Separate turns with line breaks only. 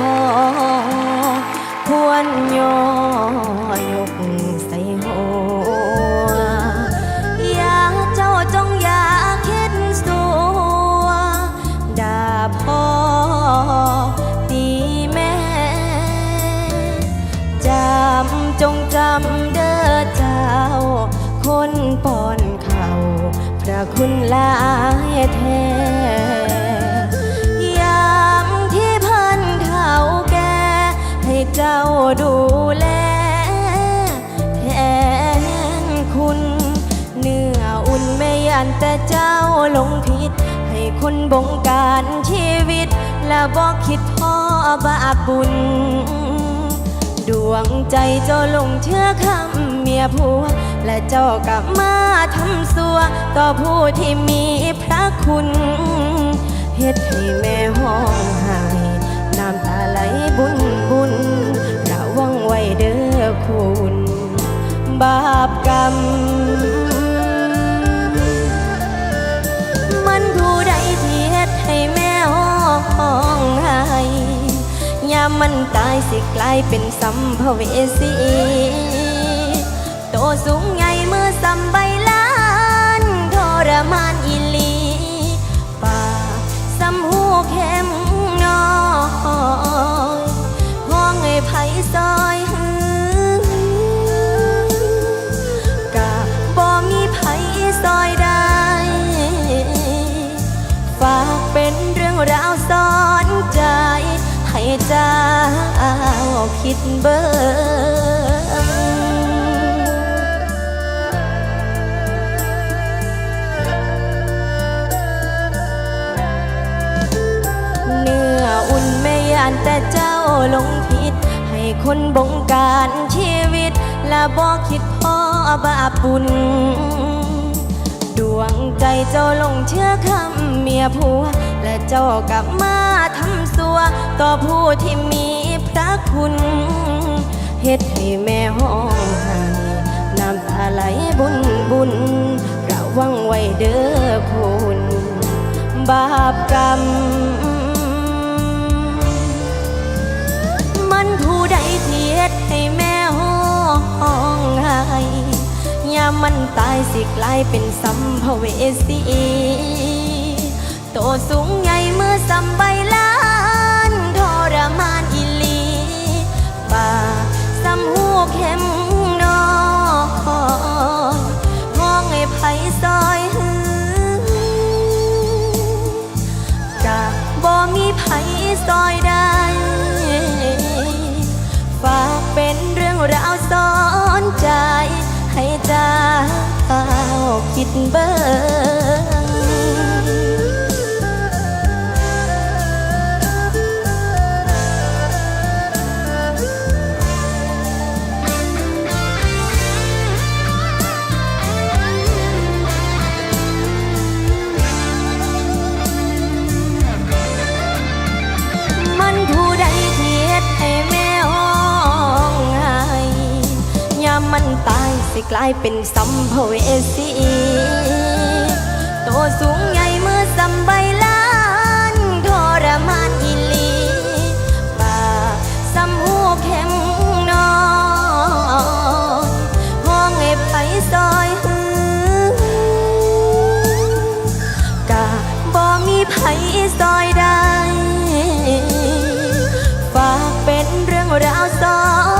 ขอควรย่อยกใส่หัวอย่าเจ้าจงอย่าคิดสัวด่าพ่อตีแม่จำจงจำเด้อเจ้า คนป้อนเขาพระคุณลายแท้ ดูแลแทนคุณ เนื้ออุ่นไม่ยันแต่เจ้าลงผิด ให้คนบงการชีวิต และบอกคิดพ่อบาปบุญ ดวงใจเจ้าลงเชื่อคำเมียผัว และเจ้ากลับมาทำสัว ต่อผู้ที่มีพระคุณเฮ็ดให้แม่ห้องไห้น้ำตาไหล บาปกรรม มันผู้ใดที่เฮ็ดให้แม่ห้องไห้ยามมันตายสิกลายเป็นสัมภเวสีโตสูงใหญ่เมื่อสัมใบลานทรมาน จ้าคิดเบิ่งเนื้ออุ่นไม่ยานแต่เจ้าลงผิด ให้คนบงการชีวิต และบอกคิดพ่อบาปบุญดวงใจเจ้าลงเชื่อคำเมียผัว และเจ้ากลับมา สัวต่อผู้ที่มีพระคุณเฮ็ดให้แม่ห้องไห้น้ำตาไหลบุญบุญ ระวังไว้เด้อคุณ บาปกรรม มันผู้ใดที่เฮ็ดให้แม่ห้องไห้ยามมันตายสิกลายเป็นสัมภเวสีโตสูงใหญ่เมื่อสัมใบลา คิ ได้กลายเป็นสัมภเวสีโตสูงใหญ่เมื่อสัมใบลานทรมานอิลีป่าสัมหูเข้มนอนห้องเอไปซอยหือกะบ่มีไผซอยได้ฝากเป็นเรื่องราวซอย